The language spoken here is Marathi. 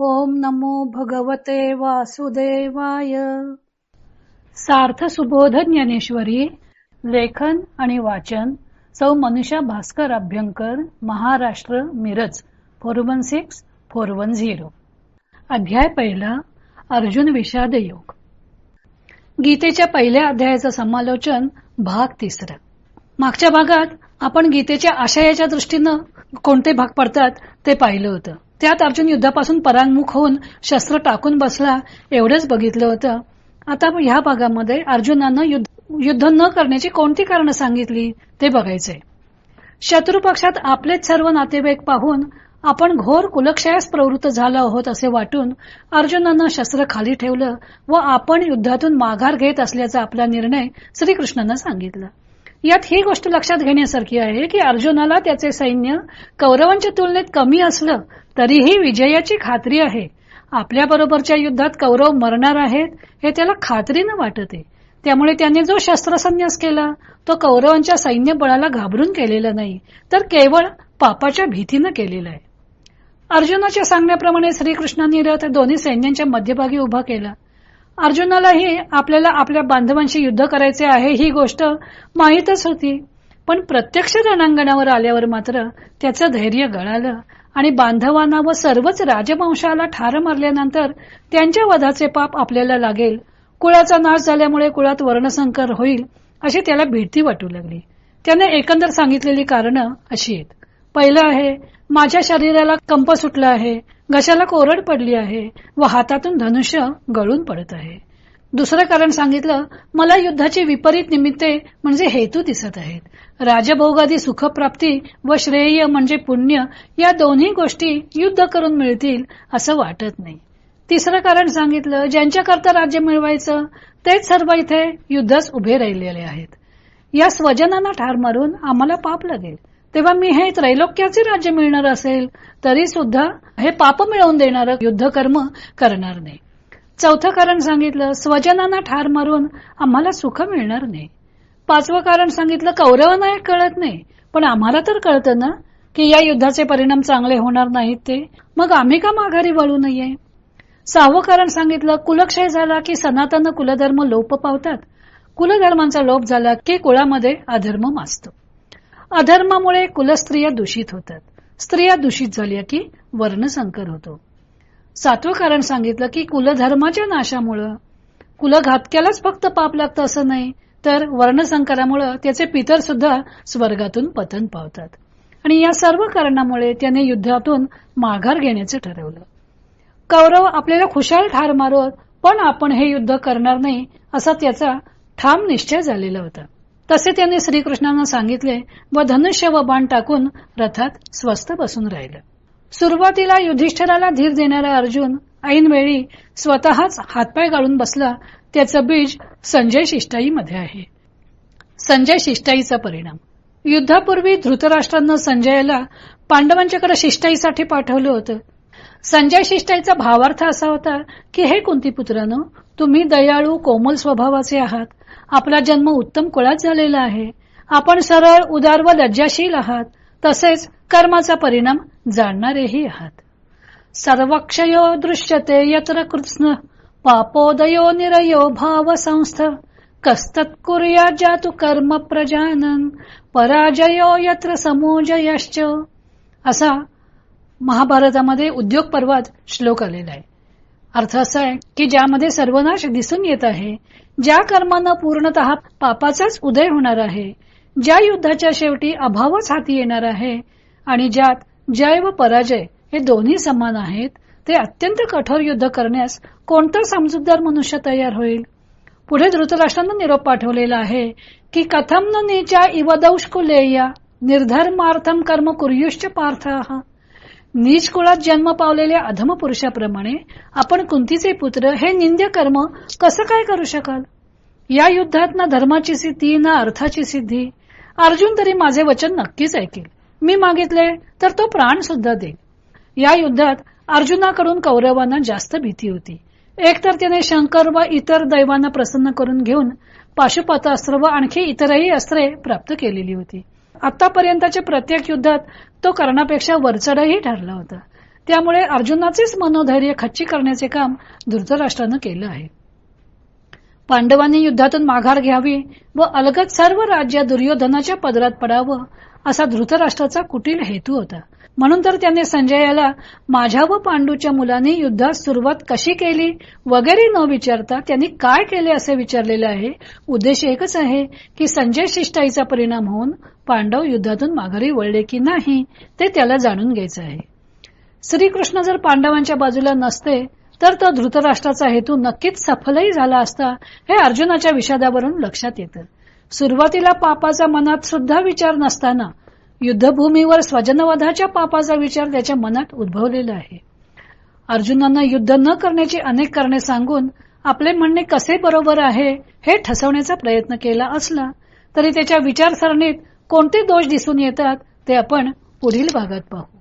ओम नमो भगवते वासुदेवाय. सार्थ सुबोध ज्ञानेश्वरी लेखन आणि वाचन सौ Manusha Bhaskar Abhyankar Maharashtra Miraj four one six four one zero. अध्याय पहिला अर्जुन विषाद योग गीतेच्या पहिल्या अध्यायाचं समालोचन भाग तिसरा. मागच्या भागात आपण गीतेच्या आशयाच्या दृष्टीनं कोणते भाग पडतात ते पाहिलं होतं. त्यात अर्जुन युद्धापासून परांगमुख होऊन शस्त्र टाकून बसला. एवढंच बघितलं होतं. आता ह्या भागामध्ये अर्जुनानं युद्ध युद्ध न करण्याची कोणती कारणं सांगितली? ते बघायचंय. शत्रू पक्षात आपलेच सर्व नातेवाईक पाहून आपण घोर कुलक्षयास प्रवृत्त झालो आहोत असे वाटून अर्जुनानं शस्त्र खाली ठेवलं व आपण युद्धातून माघार घेत असल्याचा आपला निर्णय श्रीकृष्णानं सांगितलं. यात ही गोष्ट लक्षात घेण्यासारखी आहे की अर्जुनाला त्याचे सैन्य कौरवांच्या तुलनेत कमी असलं तरीही विजयाची खात्री आहे. आपल्या बरोबरच्या युद्धात कौरव मरणार आहेत हे त्याला खात्रीनं वाटत. आहे त्यामुळे त्याने जो शस्त्रसन्यास केला तो कौरवांच्या सैन्य बळाला घाबरून केलेला नाही तर केवळ पापाच्या भीतीनं केलेला आहे. अर्जुनाच्या सांगण्याप्रमाणे श्रीकृष्णांनी रथ दोन्ही सैन्यांच्या मध्यभागी उभा केला. अर्जुनालाही आपल्याला आपल्या बांधवांशी युद्ध करायचे आहे ही गोष्ट माहीतच होती. पण प्रत्यक्ष रणांगणावर आल्यावर मात्र त्याचं धैर्य गळालं आणि बांधवांना व सर्वच राजवंशाला ठार मारल्यानंतर त्यांच्या वधाचे पाप आपल्याला लागेल. कुळाचा नाश झाल्यामुळे कुळात वर्णसंकर होईल अशी त्याला भीती वाटू लागली. त्याने एकंदर सांगितलेली कारणं अशी आहेत. पहिलं आहे माझ्या शरीराला कंप सुटला आहे. घशाला कोरड पडली आहे व हातातून धनुष्य गळून पडत आहे. दुसरं कारण सांगितलं मला युद्धाची विपरीत निमित्ते म्हणजे हेतू दिसत आहेत. राजभोगादी सुखप्राप्ती व श्रेय म्हणजे पुण्य या दोन्ही गोष्टी युद्ध करून मिळतील असं वाटत नाही. तिसरं कारण सांगितलं ज्यांच्याकरता राज्य मिळवायचं तेच सर्व इथे युद्धच उभे राहिलेले आहेत. या स्वजनांना ठार मारून आम्हाला पाप लागेल. तेव्हा मी हे त्रैलोक्याचे राज्य मिळणार असेल तरी सुद्धा हे पाप मिळवून देणार युद्ध कर्म करणार नाही. चौथं कारण सांगितलं स्वजनांना ठार मारून आम्हाला सुख मिळणार नाही. पाचवं कारण सांगितलं कौरवांना हे कळत नाही. पण आम्हाला तर कळतं ना की या युद्धाचे परिणाम चांगले होणार नाहीत ते. मग आम्ही का माघारी वळू नये? सहावं कारण सांगितलं कुलक्षय झाला की सनातन कुलधर्म लोप पावतात. कुलधर्मांचा लोप झाला की कुळामध्ये अधर्म माजतो अधर्मामुळे कुलस्त्रिया दूषित होतात. स्त्रिया दूषित झाल्या की वर्णसंकर होतो. सातवं कारण सांगितलं की कुलधर्माच्या नाशामुळं. कुलघातक्यालाच फक्त पाप लागतं असं नाही तर वर्णसंकरामुळं त्याचे पितर सुद्धा स्वर्गातून पतन पावतात. आणि या सर्व कारणामुळे त्याने युद्धातून माघार घेण्याचं ठरवलं. कौरव आपल्याला खुशाल ठार मारत पण आपण हे युद्ध करणार नाही असा त्याचा ठाम निश्चय झालेला होता. तसे त्यांनी श्रीकृष्णांना सांगितले व धनुष्य व बाण टाकून रथात स्वस्थ बसून राहिलं. सुरुवातीला युधिष्ठराला धीर देणारा अर्जुन ऐनवेळी स्वतःच हातपाय गाळून बसला. त्याचं बीज संजय शिष्टाईमध्ये आहे. संजय शिष्टाईचा परिणाम. युद्धापूर्वी धृतराष्ट्रांना संजयाला पांडवांच्याकडे शिष्टाईसाठी पाठवलं होतं. संजय शिष्टाईचा भावार्थ असा होता की हे कुंतीपुत्रानं तुम्ही दयाळू कोमल स्वभावाचे आहात. आपला जन्म उत्तम कुळात झालेला आहे. आपण सरळ उदार व लज्जाशील आहात. तसेच कर्माचा परिणाम जाणणारेही आहात. सर्वक्षयो दृश्यते यत्र कृष्ण पापोदयो निरयो भाव संस्थ कस्तत्कुर्या जातु कर्म प्रजानन पराजयो यत्र समोजयश्च. असा महाभारतामध्ये उद्योग पर्वात श्लोक आलेला आहे. अर्थ असा आहे की ज्यामध्ये सर्वनाश दिसून येत आहे ज्या कर्मानं पूर्णत पापाचाच उदय होणार आहे ज्या युद्धाच्या शेवटी अभावच हाती येणार आहे आणि ज्यात जय व पराजय हे दोन्ही समान आहेत ते अत्यंत कठोर युद्ध करण्यास कोणता समजूतदार मनुष्य तयार होईल? पुढे धृतराष्ट्रानं निरोप पाठवलेला आहे की कथम न नीचा इवदौष्कुलेया निर्धर्मार्थम कर्म कुर्युश्च पार्थ. नीच कुळात जन्म पावलेल्या अधम पुरुषाप्रमाणे आपण कुंतीचे पुत्र हे निंद्य कर्म कसं काय करू शकाल? या युद्धात ना धर्माची सिद्धी ना अर्थाची सिद्धी. अर्जुन तरी माझे वचन नक्कीच ऐकेल. मी मागितले तर तो प्राण सुद्धा देईल. या युद्धात अर्जुनाकडून कौरवांना जास्त भीती होती. एकतर त्याने शंकर व इतर दैवांना प्रसन्न करून घेऊन पाशुपतास्त्र व आणखी इतरही अस्त्रे प्राप्त केलेली होती. आतापर्यंतच्या प्रत्येक युद्धात तो कर्णापेक्षा वरचढही ठरला होता. त्यामुळे अर्जुनाचेच मनोधैर्य खच्ची करण्याचे काम धृतराष्ट्रानं केलं आहे. पांडवांनी युद्धातून माघार घ्यावी व अलगत सर्व राज्य दुर्योधनाच्या पदरात पडावं असा धृतराष्ट्राचा कुटील हेतू होता. म्हणून तर त्याने संजयाला माझ्या व पांडूच्या मुलांनी युद्धात सुरुवात कशी केली वगैरे न विचारता त्यांनी काय केले असे विचारलेले आहे. उद्देश एकच आहे की संजय शिष्टाईचा परिणाम होऊन पांडव युद्धातून माघारी वळले की नाही ते त्याला जाणून घ्यायचं आहे. श्रीकृष्ण जर पांडवांच्या बाजूला नसते तर तो धृतराष्ट्राचा हेतू नक्कीच सफलही झाला असता हे अर्जुनाच्या विषादावरून लक्षात येतं. सुरुवातीला पापाचा मनात सुद्धा विचार नसताना युद्धभूमीवर स्वजनवधाच्या पापाचा विचार त्याच्या मनात उद्भवलेला आहे. अर्जुनानं युद्ध न करण्याची अनेक कारणे सांगून आपले म्हणणे कसे बरोबर आहे हे ठसवण्याचा प्रयत्न केला असला तरी त्याच्या विचारसरणीत कोणते दोष दिसून येतात ते आपण पुढील भागात पाहू.